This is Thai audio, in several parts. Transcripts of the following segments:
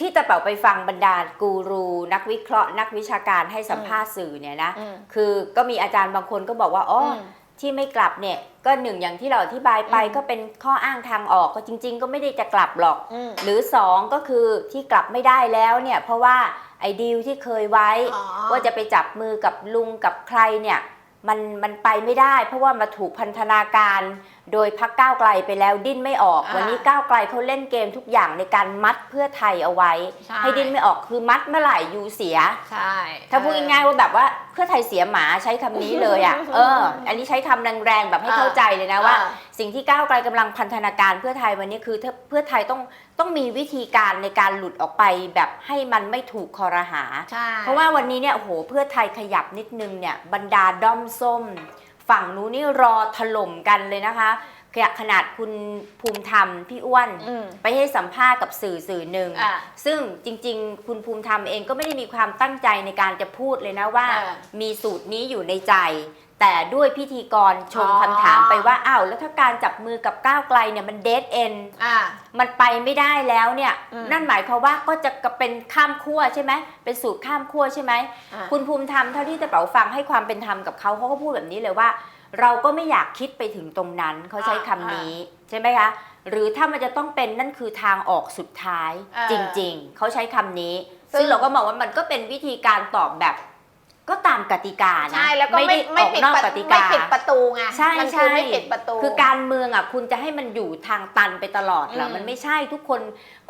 ที่ตะเป๋าไปฟังบรรดากูรูนักวิเคราะห์ นักวิชาการให้สัมภาษณ์สื่อเนี่ยนะอืมคือก็มีอาจารย์บางคนก็บอกว่าอ๋ออมที่ไม่กลับเนี่ยก็หนึ่งอย่างที่เราอธิบายไปอืมก็เป็นข้ออ้างทางออกก็จริง ๆ ก็ไม่ได้จะกลับหรอกอืมหรือสองก็คือที่กลับไม่ได้แล้วเนี่ยเพราะว่าไอ้ดีลที่เคยไว้อ๋อว่าจะไปจับมือกับลุงกับใครเนี่ยมันมันไปไม่ได้ เพราะว่ามาถูกพันธนาการ โดยพักก้าวไกลไปแล้วดิ้นไม่ออกอ่าวันนี้ก้าวไกลเขาเล่นเกมทุกอย่างในการมัดเพื่อไทยเอาไว้ใช่ให้ดิ้นไม่ออกคือมัดเมื่อไหร่ยูเสียใช่ถ้าพูดง่ายๆว่าแบบว่าเพื่อไทยเสียหมาใช้คำนี้เลยอะเออ อันนี้ใช้คำแรงๆแบบให้เข้าใจเลยนะว่าอ่สิ่งที่ก้าวไกลกำลังพันธนาการเพื่อไทยวันนี้คือถ้าเพื่อไทยต้องต้องมีวิธีการในการหลุดออกไปแบบให้มันไม่ถูกคอรหาใช่เพราะว่าวันนี้เนี่ยโอ้โหเพื่อไทยขยับนิดนึงเนี่ยบรรดาด้อมส้ม ฝั่งนู้นนี่รอถล่มกันเลยนะคะ ขณะขนาดคุณภูมิธรรมพี่อ้วนอืมไปให้สัมภาษณ์กับสื่อสื่อหนึ่งอ่าซึ่งจริงๆ คุณภูมิธรรมเองก็ไม่ได้มีความตั้งใจในการจะพูดเลยนะว่าอ่ามีสูตรนี้อยู่ในใจ แต่ด้วยพิธีกรชงอ๋อ คำถามไปว่าอ้าวแล้วถ้าการจับมือกับก้าวไกลเนี่ยมันเดทเอ็นอ่า มันไปไม่ได้แล้วเนี่ย อืม นั่นหมายความว่าก็จะเป็นข้ามขั้วใช่ไหมเป็นสูตรข้ามขั้วใช่ไหมอ่าคุณภูมิธรรมเท่าที่จะเป๋าฟังให้ความเป็นธรรมกับเขาเขาก็พูดแบบนี้เลยว่า เราก็ไม่อยากคิดไปถึงตรงนั้นเขาใช้คำนี้ใช่ไหมคะ หรือถ้ามันจะต้องเป็นนั่นคือทางออกสุดท้ายเออจริง ๆ เขาใช้คำนี้ ซึ่ง ซึ่งเราก็มองว่ามันก็เป็นวิธีการตอบแบบ ก็ตามกติกานะใช่แล้วก็ไม่ได้ไม่ออกปิดนอกประกติไม่กาปิดประตูไงใช่มันใช่คือไม่ปิดประตู คือการเมืองอะคุณจะให้มันอยู่ทางตันไปตลอดเหรออืม มันไม่ใช่ทุกคน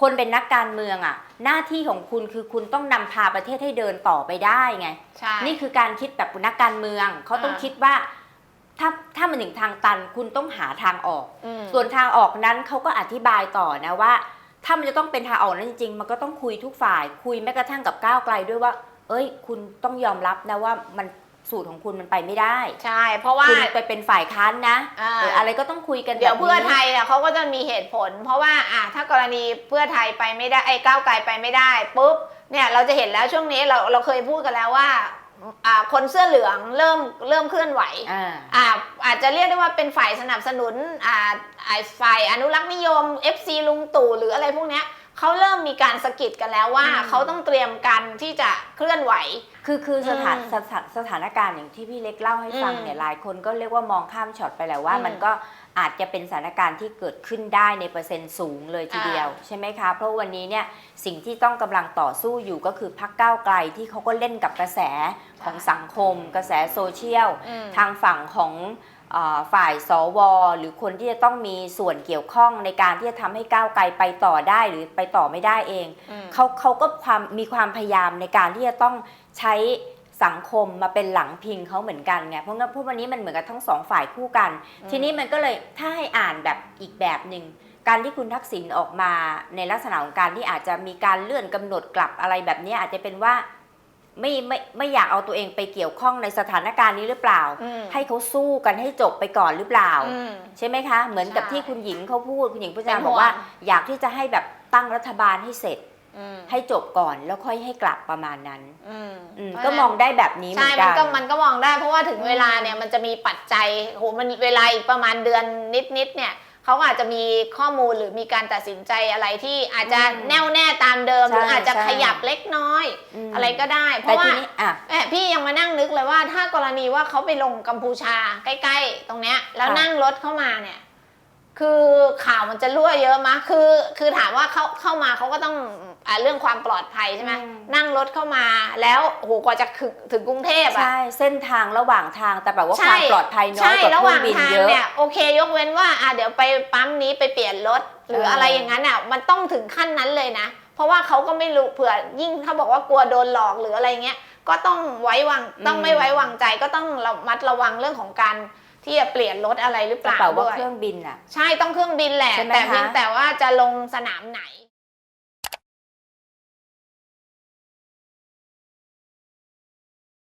คนเป็นนักการเมืองอะ หน้าที่ของคุณคือคุณต้องนำพาประเทศให้เดินต่อไปได้ไง ใช่ นี่คือการคิดแบบนักการเมือง เขาต้องอ่า คิดว่า ถ้าถ้ามันถึงทางตันคุณต้องหาทางออก อืม ส่วนทางออกนั้นเขาก็อธิบายต่อนะว่า ถ้ามันจะต้องเป็นทางออกนั้นจริงๆ มันก็ต้องคุยทุกฝ่าย คุยแม้กระทั่งกับก้าวไกลด้วยว่า เอ้ย คุณต้องยอมรับนะว่ามันสูตรของคุณมันไปไม่ได้ ใช่ เพราะว่า คุณไปเป็นฝ่ายค้านนะอ่า เอออะไรก็ต้องคุยกันเดี๋ยวแบบนี้ เพื่อไทยอะเขาก็จะมีเหตุผล เพราะว่าอะถ้ากรณีเพื่อไทยไปไม่ได้ไอ้ก้าวไกลไปไม่ได้ปุ๊บเนี่ยเราจะเห็นแล้วช่วงนี้เราเราเคยพูดกันแล้วว่า อ่าคนเสื้อเหลืองเริ่มเริ่มเคลื่อนไหวอ่าอ่าอาจจะเรียกได้ว่าเป็นฝ่ายสนับสนุนอ่าอ่าฝ่ายอนุรักษ์นิยม FC ลุงตู่หรืออะไรพวกเนี้ย เขาเริ่มมีการสะกิดกันแล้วว่าอืมเขาต้องเตรียมกันที่จะเคลื่อนไหว คือคือสถานอืมสถานสถานการณ์อย่างที่พี่เล็กเล่าให้ฟังอืมเนี่ยหลายคนก็เรียกว่ามองข้ามช็อตไปแล้วว่า อืมมันก็อาจจะเป็นสถานการณ์ที่เกิดขึ้นได้ในเปอร์เซ็นต์สูงเลยทีเดียว ใช่ไหมคะ เพราะวันนี้เนี่ยสิ่งที่ต้องกำลังต่อสู้อยู่ก็คือพักก้าวไกลที่เขาก็เล่นกับกระแสของสังคม กระแสโซเชียล อืม ทางฝั่งของเออ ฝ่ายสว หรือคนที่จะต้องมีส่วนเกี่ยวข้องในการที่จะทำให้ก้าวไกลไปต่อได้หรือไปต่อไม่ได้เองอืมเขาเขาก็ความมีความพยายามในการที่จะต้องใช้สังคมมาเป็นหลังพิงเขาเหมือนกันไงเพราะงั้นเพราะวันนี้มันเหมือนกับทั้งสองฝ่ายคู่กันอืมทีนี้มันก็เลยถ้าให้อ่านแบบอีกแบบหนึ่งการที่คุณทักษิณออกมาในลักษณะของการที่อาจจะมีการเลื่อนกำหนดกลับอะไรแบบนี้อาจจะเป็นว่า ไม่ไม่ไม่อยากเอาตัวเองไปเกี่ยวข้องในสถานการณ์นี้หรือเปล่าอืมให้เขาสู้กันให้จบไปก่อนหรือเปล่าอืมใช่ไหมคะ เหมือนกับใช่ที่คุณหญิงเขาพูดคุณหญิงพุทธาเป็นห่วงบอกว่า อยากที่จะให้แบบตั้งรัฐบาลให้เสร็จอืมให้จบก่อนแล้วค่อยให้กลับประมาณนั้นอืมอืมเพราะก็ฉะนั้นมองได้แบบนี้เหมืใช่อนมักันนก็มันก็มองได้เพราะว่าถึงอืมเวลาเนี่ยมันจะมีปัจจัยโหมันเวลาอีกประมาณเดือนนิดๆเนี่ย เขาก็อาจจะมีข้อมูลหรือมีการตัดสินใจอะไรที่อาจจะอืมแน่วแน่ตามเดิมใช่หรืออาจจะใช่ขยับเล็กน้อยมอะไรก็ได้ เพแต่ราะว่าทีนี้อะแอบพี่ยังมานั่งนึกเลยว่าถ้ากรณีว่าเขาไปลงกัมพูชาใกล้ ๆ ตรงเนี้ยแล้วค่ะนั่งรถเข้ามาเนี่ย คือข่าวมันจะรั่วเยอะมะคือ คือถามว่าเขาเข้ามาเขาก็ต้อง อ่าเรื่องความปลอดภัยใช่ไหมนั่งรถเข้ามาแล้วโอ้โหกว่าจะถึงถึงกรุงเทพอะใช่เส้นทางระหว่างทางแต่แบบว่าใช่ความปลอดภัยน้อยใช่กว่าระเคหรื่อว่างงบินทางเยอะ เนี่ยโอเคยกเว้นว่าอะเดี๋ยวไปปั๊มนี้ไปเปลี่ยนรถหรือเอออ อะไรอย่างนั้นอะมันต้องถึงขั้นนั้นเลยนะ เพราะว่าเขาก็ไม่รู้เผื่อยิ่งเขาบอกว่ากลัวโดนหลอกหรืออะไรเงี้ยก็ต้องไว้วางต้องไม่ไว้วางใจก็ต้องระมัดระวังเรื่องของการที่จะเปลี่ยนรถอะไรหรือเปกระล่าเป๋าว่าด้วยเครื่องบินอะ ใช่ต้องเครื่องบินแหละ ใช่ไหมแต่เพียงคะแต่ว่าจะลงสนามไหน